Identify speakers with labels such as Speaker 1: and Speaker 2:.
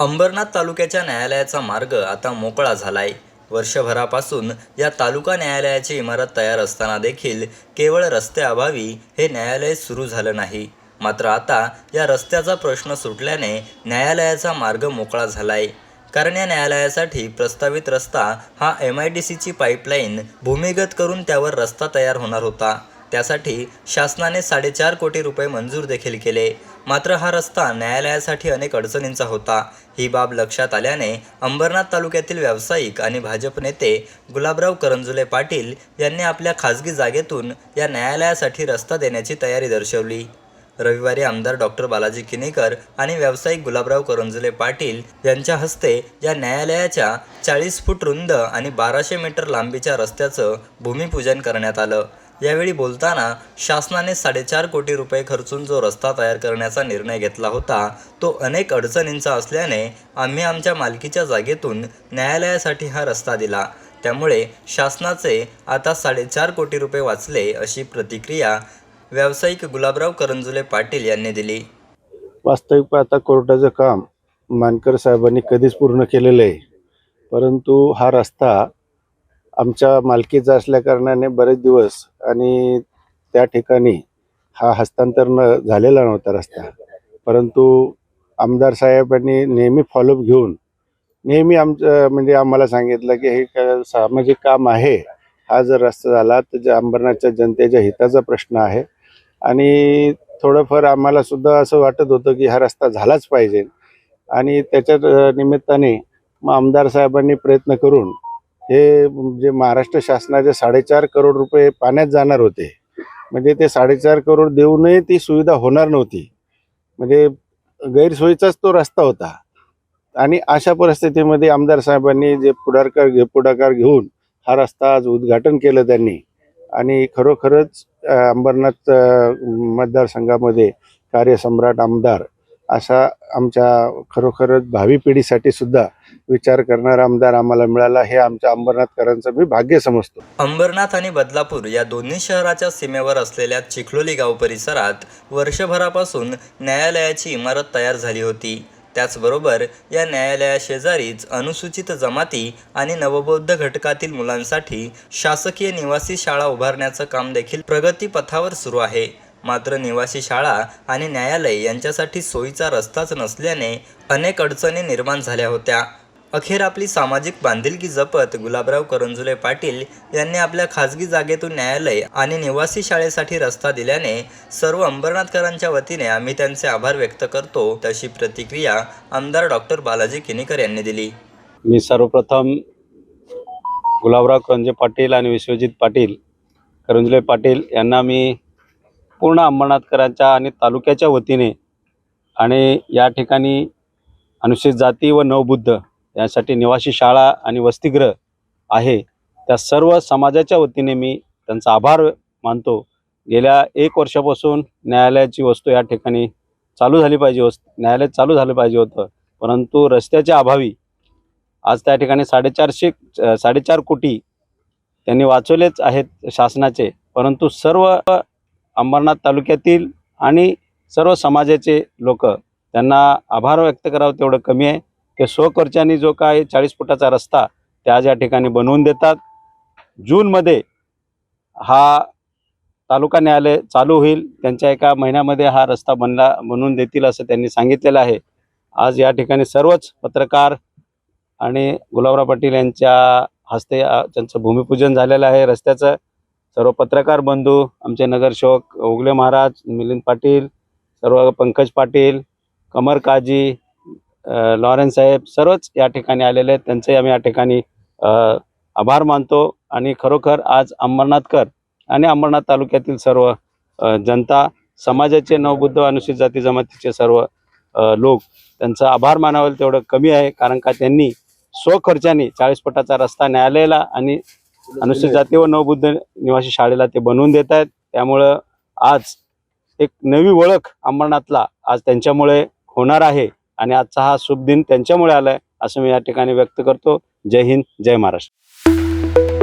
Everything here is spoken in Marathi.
Speaker 1: अंबरनाथ तालुक्याच्या न्यायालयाचा मार्ग आता मोकळा झालाय. वर्षभरापासून या तालुका न्यायालयाची इमारत तयार असताना देखील केवळ रस्त्याअभावी हे न्यायालय सुरू झालं नाही. मात्र आता या रस्त्याचा प्रश्न सुटल्याने न्यायालयाचा मार्ग मोकळा झालाय. कारण या न्यायालयासाठी प्रस्तावित रस्ता हा एम आय डी सीची पाईपलाईन भूमिगत करून त्यावर रस्ता तयार होणार होता. त्यासाठी शासनाने साडेचार कोटी रुपये मंजूर देखील केले. मात्र हा रस्ता न्यायालयासाठी अनेक अडचणींचा होता. ही बाब लक्षात आल्याने अंबरनाथ तालुक्यातील व्यावसायिक आणि भाजप नेते गुलाबराव करंजुले पाटील यांनी आपल्या खासगी जागेतून या न्यायालयासाठी रस्ता देण्याची तयारी दर्शवली. रविवारी आमदार डॉक्टर बालाजी किनेकर आणि व्यावसायिक गुलाबराव करंजुले पाटील यांच्या हस्ते या न्यायालयाच्या चाळीस फूट रुंद आणि बाराशे मीटर लांबीच्या रस्त्याचं भूमिपूजन करण्यात आलं. यावेळी बोलताना शासनाने साडेचार कोटी रुपये खर्चून जो रस्ता तयार करण्याचा निर्णय घेतला होता तो अनेक अडचणींचा असल्याने आम्ही आमच्या मालकीच्या जागेतून न्यायालयासाठी हा रस्ता दिला. त्यामुळे शासनाचे आता साडेचार कोटी रुपये वाचले अशी प्रतिक्रिया व्यावसायिक गुलाबराव करंजुले पाटील यांनी दिली.
Speaker 2: वास्तविक पाहता कोर्टाचं काम मानकर साहेबांनी कधीच पूर्ण केलेलं आहे. परंतु हा रस्ता आमच्या मालकीचा असल्याकारणाने बरेच दिवस आणि त्या ठिकाणी हा हस्तांतरण झालेला नव्हता रस्ता. परंतु आमदार साहेबांनी नेहमी फॉलोअप घेऊन नेहमी आमचं म्हणजे आम्हाला सांगितलं की हे सामाजिक काम आहे हा जर रस्ता झाला तर जे अंबरनाथच्या जनतेच्या हिताचा प्रश्न आहे. आणि थोडंफार आम्हाला सुद्धा असं वाटत होतं की हा रस्ता झालाच पाहिजे. आणि त्याच्या निमित्ताने मग आमदार साहेबांनी प्रयत्न करून हे जे महाराष्ट्र शासनाचे साडेचार करोड रुपये पाण्यात जाणार होते. म्हणजे ते साडेचार करोड देऊनही ती सुविधा होणार नव्हती. म्हणजे गैरसोयीचाच तो रस्ता होता. आणि अशा परिस्थितीमध्ये आमदार साहेबांनी जे पुढाकार घे पुढाकार घेऊन हा रस्ता आज उद्घाटन केलं त्यांनी. आणि खरोखरच अंबरनाथ मतदारसंघामध्ये कार्यसम्राट आमदार असा आमच्या खरोखरच भावी पिढीसाठी सुद्धा विचार करणारा आमदार आम्हाला मिळाला हे आमच्या अंबरनाथकरांचं मी भाग्य समजतो.
Speaker 1: अंबरनाथ आणि बदलापूर या दोन्ही शहराच्या सीमेवर असलेल्या चिखलोली गाव परिसरात वर्षभरापासून न्यायालयाची इमारत तयार झाली होती. त्याचबरोबर या न्यायालयाशेजारीच अनुसूचित जमाती आणि नवबौद्ध घटकातील मुलांसाठी शासकीय निवासी शाळा उभारण्याचं काम देखील प्रगतीपथावर सुरू आहे. मात्र निवासी शाळा आणि न्यायालय यांच्यासाठी सोयीचा रस्ताच नसल्याने अनेक अडचणी निर्माण झाल्या होत्या. अखेर आपली सामाजिक बांधिलकी जपत गुलाबराव करंजुले पाटील यांनी आपल्या खाजगी जागेतून न्यायालय आणि निवासी शाळेसाठी रस्ता दिल्याने सर्व अंबरनाथकरांच्या वतीने आम्ही त्यांचे आभार व्यक्त करतो तशी प्रतिक्रिया आमदार डॉक्टर बालाजी किनीकर यांनी दिली.
Speaker 3: मी सर्वप्रथम गुलाबराव करंजे पाटील आणि विश्वजित पाटील करंजुले पाटील यांना मी पूर्ण अंबरनाथकरांच्या आणि तालुक्याच्या वतीने आणि या ठिकाणी अनुसूचित जाती व नवबुद्ध यासाठी निवासी शाळा आणि वसतिगृह आहे. त्या सर्व समाजाच्या वतीने मी त्यांचा आभार मानतो. गेल्या एक वर्षापासून न्यायालयाची वस्तू या ठिकाणी चालू झाली पाहिजे वस् न्यायालय चालू झालं पाहिजे होतं. परंतु रस्त्याच्या अभावी आज त्या ठिकाणी साडेचारशे साडेचार कोटी त्यांनी वाचवलेच आहेत शासनाचे. परंतु सर्व अंबरनाथ तालुक्यातील आणि सर्व समाजाचे लोक त्यांना आभार व्यक्त करावं तेवढं कमी आहे. की स्वखर्चाने जो काय चाळीस फुटाचा रस्ता ते आज या ठिकाणी बनवून देतात. जूनमध्ये हा तालुका न्यायालय चालू होईल. त्यांच्या एका महिन्यामध्ये हा रस्ता बनला बनवून देतील असं त्यांनी सांगितलेलं आहे. आज या ठिकाणी सर्वच पत्रकार आणि गुलाबराव पाटील यांच्या हस्ते त्यांचं भूमिपूजन झालेलं आहे रस्त्याचं. सर्व पत्रकार बंधू आमचे नगरसेवक उगले महाराज मिलिंद पाटील सर्व पंकज पाटील कमर काजी लॉरेन्स साहेब सर्वच या ठिकाणी आलेले आहेत. त्यांचे आम्ही या ठिकाणी आभार मानतो. आणि खरोखर आज अंबरनाथकर आणि अंबरनाथ तालुक्यातील सर्व जनता समाजाचे नवबुद्ध अनुसूचित जाती जमातीचे सर्व लोक त्यांचा आभार मानावं तेवढं कमी आहे. कारण का त्यांनी स्वखर्चाने चाळीस फुटाचा रस्ता न्यायालयाला आणि अनुसूचित जाती व नवबुद्ध निवासी शाळेला ते बनवून देत आहेत. त्यामुळं आज एक नवी ओळख अंबरनाथला आज त्यांच्यामुळे होणार आहे आणि आजचा हा शुभ दिन त्यांच्यामुळे आलाय असं मी या ठिकाणी व्यक्त करतो. जय हिंद जय महाराष्ट्र.